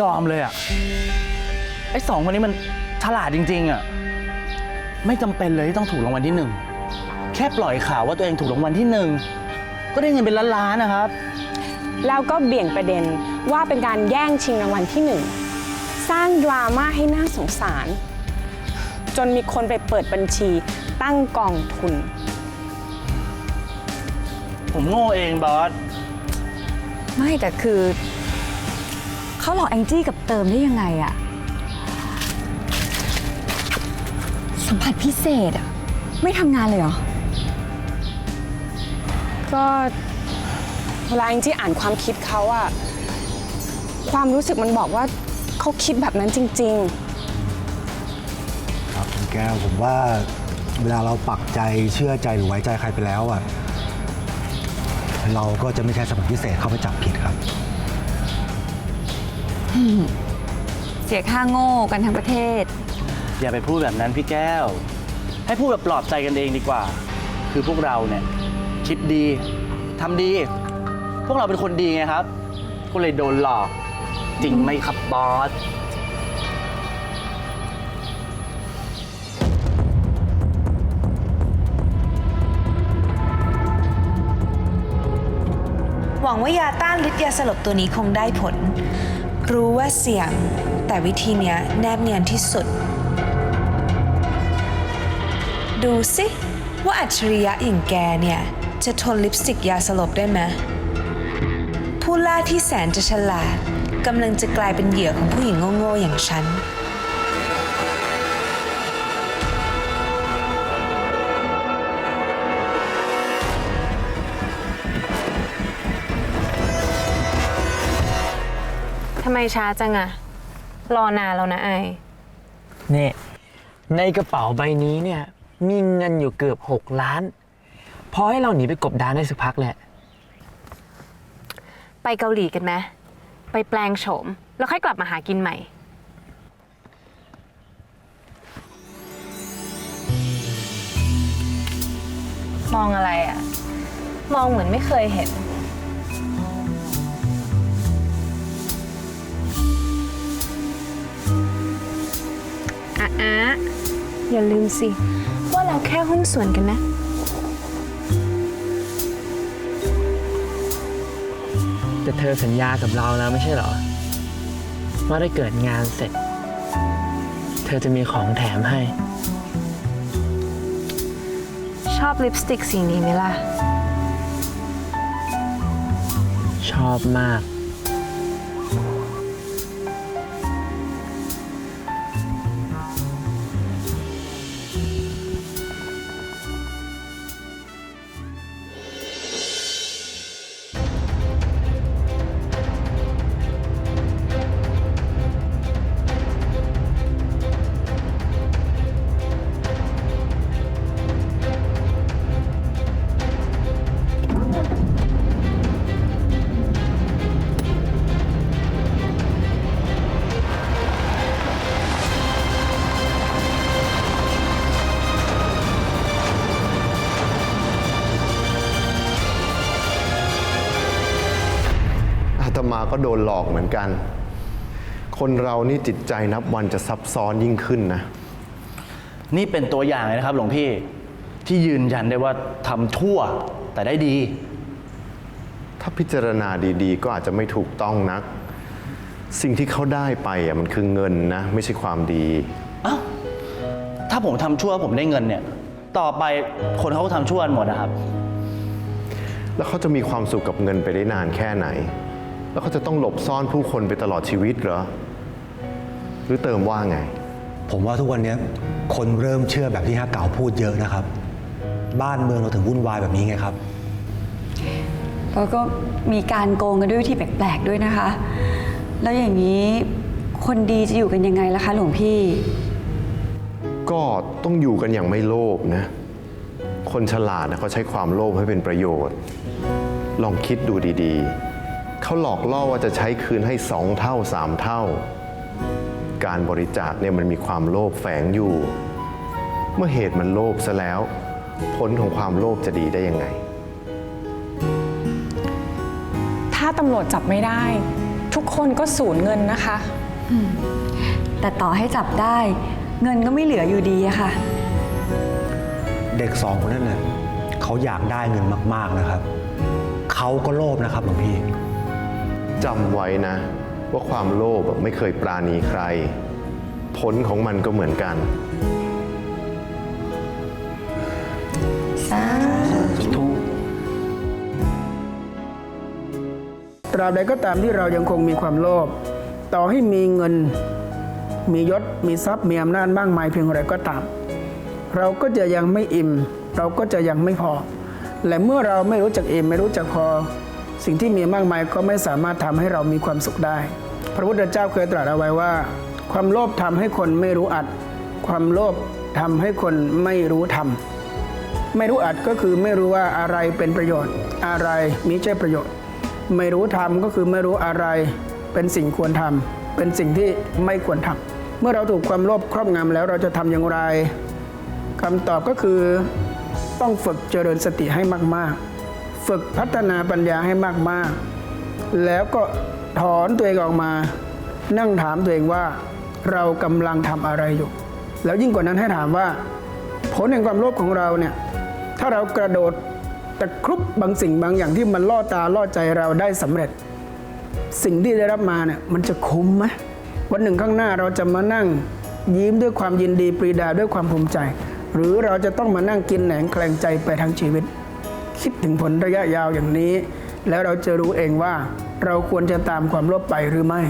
ยอมเลยอะ ไอ้สองคนนี้มันฉลาดจริง ๆอะ ไม่จำเป็นเลยที่ต้องถูกรางวัลที่หนึ่ง แค่ปล่อยข่าวว่าตัวเองถูกรางวัลที่หนึ่ง ก็ได้เงินเป็นล้านๆนะครับ แล้วก็เบี่ยงประเด็นว่าเป็นการแย่งชิงรางวัลที่หนึ่ง สร้างดราม่าให้น่าสงสาร จนมีคนไปเปิดบัญชี ตั้งกองทุน ผมโง่เองบอส ไม่แต่คือ เขาหลอกแองจี้กับเติมได้ยังไงอะสัมผัสพิเศษอะไม่ทำงานเลยเหรอ ก็เวลาแองจี้อ่านความคิดเขาอะความรู้สึกมันบอกว่าเขาคิดแบบนั้นจริงๆครับคุณแก้วผมว่าเวลาเราปักใจเชื่อใจหรือไว้ใจใครไปแล้วอะเราก็จะไม่ใช้สมุดพิเศษเข้าไปจับผิดครับ เสียค่าโง่กันทั้งประเทศ อย่าไปพูดแบบนั้นพี่แก้ว ให้พูดแบบปลอบใจกันเองดีกว่า คือพวกเราเนี่ยคิดดีทำดี พวกเราเป็นคนดีไงครับ ก็เลยโดนหลอกจริงไหมครับบอส หวังว่ายาต้านฤทธิ์ยาสลบตัวนี้คงได้ผล รู้ว่าเสี่ยง แต่วิธีเนี้ยแนบเนียนที่สุด ดูสิว่าอัจฉริยะอย่างแกเนี่ย จะทนลิปสติกยาสลบได้ไหมผู้ล่าที่แสนจะฉลาดกำลังจะกลายเป็นเหยื่อของผู้หญิงโง่ๆอย่างฉัน ไมช้าจังอะรอนานแล้วนะไอนี่ในกระเป๋าใบนี้เนี่ย มีเงินอยู่เกือบ 6 ล้าน พอให้เราหนีไปกบดานได้สักพักแหละ ไปเกาหลีกันไหมไปแปลงโฉม แล้วค่อยกลับมาหากินใหม่ มองอะไรอะมองเหมือนไม่เคยเห็น อะอะอย่าลืมสิ ว่าเราแค่หุ้นส่วนกันนะ แต่เธอสัญญากับเราแล้วไม่ใช่เหรอ ว่าได้เกิดงานเสร็จ เธอจะมีของแถมให้ ชอบลิปสติกสีนี้ไหมล่ะ ชอบมาก ตมาก็โดนหลอกเหมือนกัน คนเรานี่จิตใจนับวันจะซับซ้อนยิ่งขึ้นนะ นี่เป็นตัวอย่างเลยนะครับ หลวงพี่ที่ยืนยันได้ว่าทำทั่วแต่ได้ดี ถ้าพิจารณาดีๆ ก็อาจจะไม่ถูกต้องนัก สิ่งที่เขาได้ไปอะมันคือเงินนะ ไม่ใช่ความดีเอ้าถ้าผมทำชั่วผมได้เงินเนี่ย ต่อไปคนเขาก็ทำชั่วกันหมดนะครับ แล้วเขาจะมีความสุขกับเงินไปได้นานแค่ไหน แล้วเขาจะต้องหลบซ่อนผู้คนไปตลอดชีวิตเหรอ หรือเติมว่าไง ผมว่าทุกวันนี้คนเริ่มเชื่อแบบที่ฮะเก่าพูดเยอะนะครับ บ้านเมืองเราถึงวุ่นวายแบบนี้ไงครับ แล้วก็มีการโกงกันด้วยวิธีแปลกๆด้วยนะคะ แล้วอย่างนี้คนดีจะอยู่กันยังไงล่ะคะ หลวงพี่ ก็ต้องอยู่กันอย่างไม่โลภนะ คนฉลาดนะเขาใช้ความโลภให้เป็นประโยชน์ ลองคิดดูดี ๆ เขาหลอกล่อว่าจะใช้คืนให้สองเท่าสามเท่า การบริจาคเนี่ยมันมีความโลภแฝงอยู่ เมื่อเหตุมันโลภซะแล้ว ผลของความโลภจะดีได้ยังไง ถ้าตำรวจจับไม่ได้ ทุกคนก็สูญเงินนะคะ แต่ต่อให้จับได้ เงินก็ไม่เหลืออยู่ดีอะค่ะ เด็กสองคนนั้นน่ะเขาอยากได้เงินมาก ๆนะครับ เขาก็โลภนะครับหลวงพี่ จำไว้นะ ว่าความโลภไม่เคยปราณีใคร ผลของมันก็เหมือนกันตราบใดก็ตามที่เรายังคงมีความโลภต่อให้มีเงิน มียศ มีทรัพย์ มีอำนาจมากมายเพียงไรก็ตาม เราก็จะยังไม่อิ่ม เราก็จะยังไม่พอ และเมื่อเราไม่รู้จักอิ่มไม่รู้จักพอ สิ่งที่มีมากมายก็ไม่สามารถทำให้เรามีความสุขได้ พระพุทธเจ้าเคยตรัสเอาไว้ว่า ความโลภทำให้คนไม่รู้อัด ความโลภทำให้คนไม่รู้ทำไม่รู้อัดก็คือไม่รู้ว่าอะไรเป็นประโยชน์ อะไรมิใช่ประโยชน์ ไม่รู้ทำก็คือไม่รู้อะไรเป็นสิ่งควรทำเป็นสิ่งที่ไม่ควรทำเมื่อเราถูกความโลภครอบงำแล้วเราจะทำอย่างไรคำตอบก็คือต้องฝึกเจริญสติให้มากๆ ฝึกพัฒนาปัญญาให้มากๆ แล้วก็ถอนตัวเองออกมา นั่งถามตัวเองว่าเรากำลังทำอะไรอยู่ แล้วยิ่งกว่านั้นให้ถามว่า ผลแห่งความโลภของเราเนี่ยถ้าเรากระโดดตะครุบบางสิ่งบางอย่างที่มันล่อตาล่อใจเราได้สำเร็จ สิ่งที่ได้รับมาเนี่ยมันจะคุ้มไหมวันหนึ่งข้างหน้าเราจะมานั่งยิ้มด้วยความยินดีปรีดาด้วยความภูมิใจ หรือเราจะต้องมานั่งกินแหนงแคลงใจไปทั้งชีวิต คิดถึงผลระยะยาวอย่างนี้ แล้วเราจะรู้เองว่าเราควรจะตามความโลภไปหรือไม่